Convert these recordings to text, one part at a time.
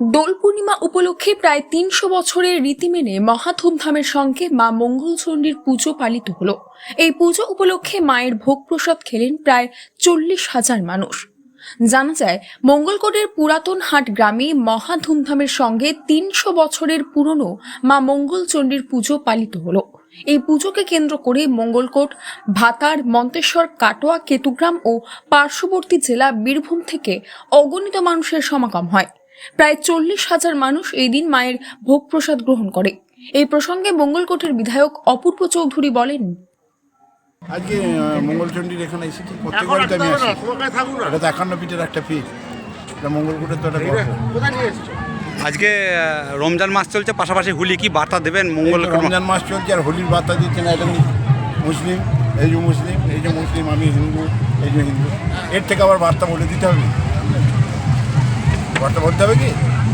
দোল পূর্ণিমা উপলক্ষে প্রায় তিনশো বছরের রীতি মেনে মহা ধুমধামের সঙ্গে মা মঙ্গলচণ্ডীর পুজো পালিত হলো। এই পুজো উপলক্ষে মায়ের ভোগ প্রসাদ খেলেন প্রায় চল্লিশ হাজার মানুষ। জানা যায়, মঙ্গলকোটের পুরাতন হাট গ্রামে মহা ধুমধামের সঙ্গে তিনশো বছরের পুরনো মা মঙ্গলচণ্ডীর পুজো পালিত হলো। এই পুজোকে কেন্দ্র করে মঙ্গলকোট, ভাতার, মন্তেশ্বর, কাটোয়া, কেতুগ্রাম ও পার্শ্ববর্তী জেলা বীরভূম থেকে অগণিত মানুষের সমাগম হয়। প্রায় চল্লিশ হাজার মানুষ এই দিন মায়ের ভোগ প্রসাদ গ্রহণ করে। এই প্রসঙ্গে মঙ্গলকোটের বিধায়ক অপূর্ব চৌধুরী বলেন আজকে মঙ্গলচণ্ডীর এখানে এসেছি প্রত্যেকবারই তো আমি আসি? এটা তো একান্ন পিঠের একটা পিঠ। এটা মঙ্গলকোটের তো একটা গল্প। আজকে রমজান মাস চলছে পাশাপাশি হোলি কি বার্তা দেবেন মঙ্গল রমজান মাস চলছে আর হোলির বার্তা দিচ্ছে না এটা মুসলিম? এই যে মুসলিম এই যে মুসলিম আমি হিন্দু এই যে হিন্দু। এর থেকে আবার বার্তা বলে দিতে হবে। বার্তা বলতে হবে কি?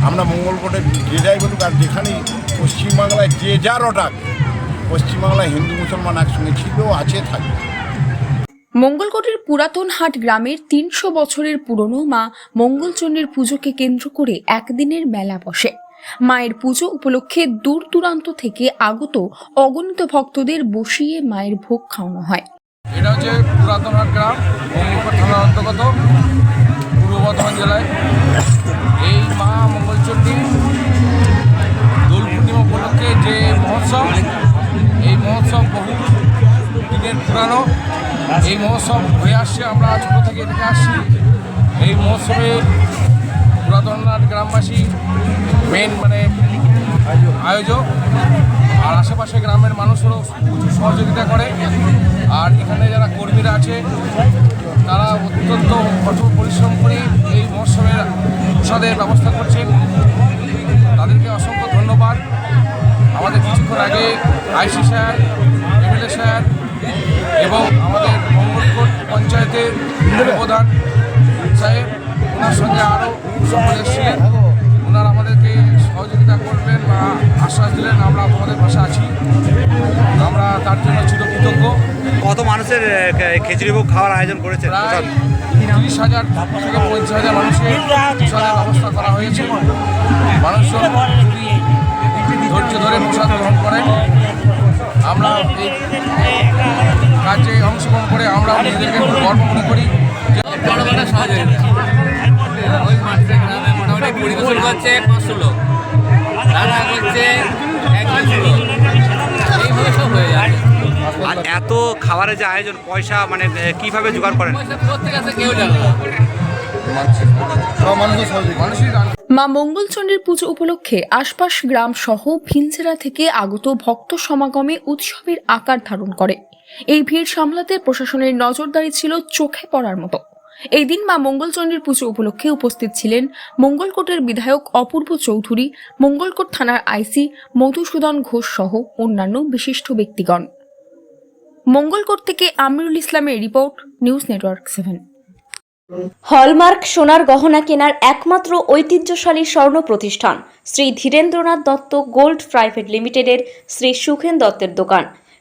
আমরা মঙ্গলকোটে যে যাই বলুক আর যেখানেই পশ্চিমবাংলায় যে যার ডাক পশ্চিমবাংলায় হিন্দু মুসলমান একসঙ্গে ছিল আছে থাকবে। মঙ্গলকোটের পুরাতন হাট গ্রামের তিনশো বছরের পুরনো মা মঙ্গলচণ্ডীর পুজোকে কেন্দ্র করে একদিনের মেলা বসে। মায়ের পুজো উপলক্ষে দূর দূরান্ত থেকে আগত অগণিত ভক্তদের বসিয়ে মায়ের ভোগ খাওয়ানো হয়। এটা হচ্ছে পুরাতন হাট গ্রাম মঙ্গলপুর থানার অন্তর্গত পূর্ব বর্ধমান জেলায়। দিনের পুরানো। এই মহোৎসব হয়ে আসছে, আমরা ছোটো থেকে দেখে আসছি। এই মহোৎসবে পুরাতন হাট গ্রামবাসী মেন মানে আয়োজক। আর আশেপাশে গ্রামের মানুষেরও প্রচুর সহযোগিতা করে। আর এখানে যারা কর্মীরা আছে, তারা অত্যন্ত কঠোর পরিশ্রম করে এই মহোৎসবের প্রসাদের ব্যবস্থা করছেন। তাদেরকে অসংখ্য ধন্যবাদ। আমাদের কিছুক্ষণ আগে আইসি স্যার, এমএলএ স্যার এবং আমাদের মঙ্গলকোট পঞ্চায়েতের প্রধান সাহেব ওনার সঙ্গে আরও সকলে এসেছিলেন ওনারা আমাদেরকে সহযোগিতা করবেন বা আশ্বাস দিলেন আমরা তোমাদের পাশে আছি। আমরা তার জন্য চিরকৃতজ্ঞ। কত মানুষের খিচুড়ি ভোগ খাওয়ার আয়োজন করেছে? তিরিশ হাজার থেকে পঞ্চাশ হাজার মানুষের প্রসাদের ব্যবস্থা করা হয়েছে। মানুষজন ধৈর্য ধরে প্রসাদ গ্রহণ করেন। অংশগ্রহণ করে আমরা নিজেদেরকে খুব গর্ব মনে করি পরিবেশন করছে পাঁচশো লোক। তারা এইভাবে সব হয়ে আর এত খাবারের যে আয়োজন পয়সা মানে কীভাবে জোগাড় করেন? কেউ জানে না। মা মঙ্গলচণ্ডীর পুজো উপলক্ষে আশপাশ গ্রাম সহ ভিনচেরা থেকে আগত ভক্ত সমাগমে উৎসবের আকার ধারণ করে। এই ভিড় সামলাতে প্রশাসনের নজরদারি ছিল চোখে পড়ার মতো। এই দিন মা মঙ্গলচণ্ডীর পুজো উপলক্ষে উপস্থিত ছিলেন মঙ্গলকোটের বিধায়ক অপূর্ব চৌধুরী, মঙ্গলকোট থানার আইসি মধুসূদন ঘোষ সহ অন্যান্য বিশিষ্ট ব্যক্তিগণ। মঙ্গলকোট থেকে আমিরুল ইসলামের report, news network seven. Hallmark সোনার গহনা কেনার একমাত্র ঐতিহ্যশালী স্বর্ণ প্রতিষ্ঠান শ্রী ধীরেন্দ্রনাথ দত্ত গোল্ড প্রাইভেট লিমিটেডের শ্রী সুখেন দত্তের দোকান।